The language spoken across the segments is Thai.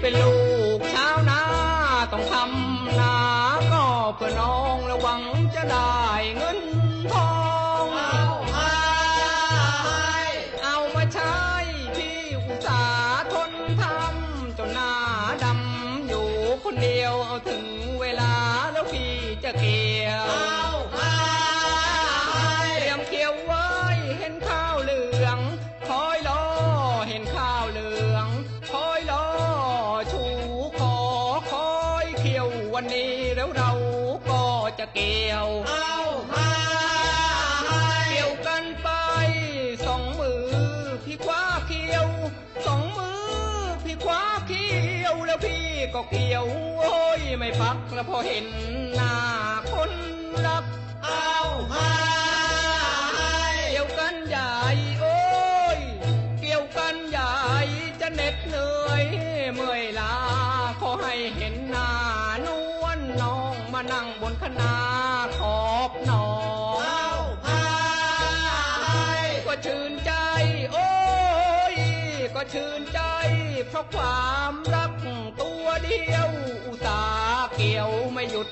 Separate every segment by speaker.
Speaker 1: เป็นลูกชาวนาต้องทำนาก็เพื่อน้องระวังจะได้เงินทอง
Speaker 2: เอามาให้
Speaker 1: เอามาใช้พี่อุตสาห์ทนทำจนหน้าดำอยู่คนเดียวเอาถึงเวลาแล้วพี่จะเกี่ ววันนี้แล้วเราก็จะเกี่ยว
Speaker 2: เอามาให้
Speaker 1: เกี่ยวกันไปสองมือพี่คว้าเคียวสองมือพี่คว้าเคียวแล้วพี่ก็เกี่ยวโอ้ยไม่พักแล้วพอเห็นหน้าคนรัก
Speaker 2: เอามาให้
Speaker 1: เกี่ยวกันใหญ่โอ้ยเกี่ยวกันใหญ่จะเหน็ดเหนื่อยเมื่อยลาขอให้เห็นหน้านวลน้อง มานั่งบนคนาขอบหนอง
Speaker 2: เอามาให้
Speaker 1: ก็ชื่นใจ โอ้ย ก็ชื่นใจ เพราะความรักตัวเดียว อุตสาห์เกี่ยวไม่หยุด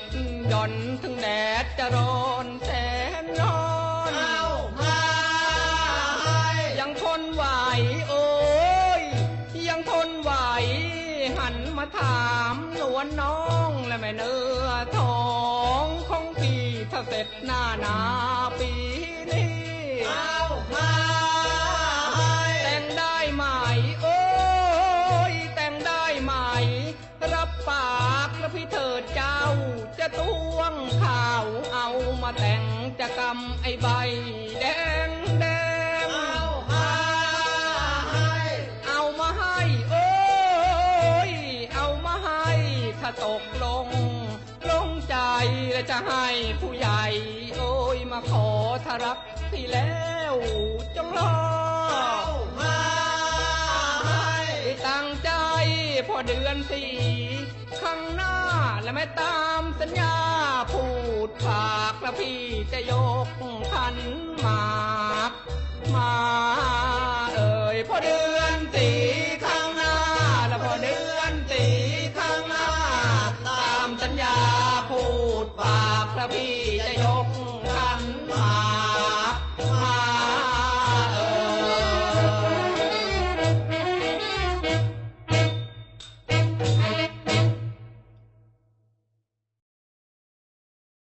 Speaker 1: หย่อนถึงแดดจะร้อนแสนร้อน
Speaker 2: เอามาให้
Speaker 1: ยังทนไหวโอ้ ถามนวลน้องและแม่เนื้อทองของพี่ถ้าเสร็จหน้านาปีนี้
Speaker 2: เอามาให้
Speaker 1: แต่งได้ไหมโอ้ยแต่งได้ไหม รับปากแล้วพี่เถิดเจ้า จะต้วงข่าวเอามาแต่งจะกำไอใบแดง ตกลง ลงใจและจะให้ผู้ใหญ่ โอ้ยมาขอทารักที่แล้วจงรอ
Speaker 2: มาให้
Speaker 1: ตั้งใจพอเดือนสี่ข้างหน้าและไม่ตามสัญญาพูดปากและพี่จะยกพันมามาเอ่ยพอเดือน ญาพูดบาปพระพี่จะยก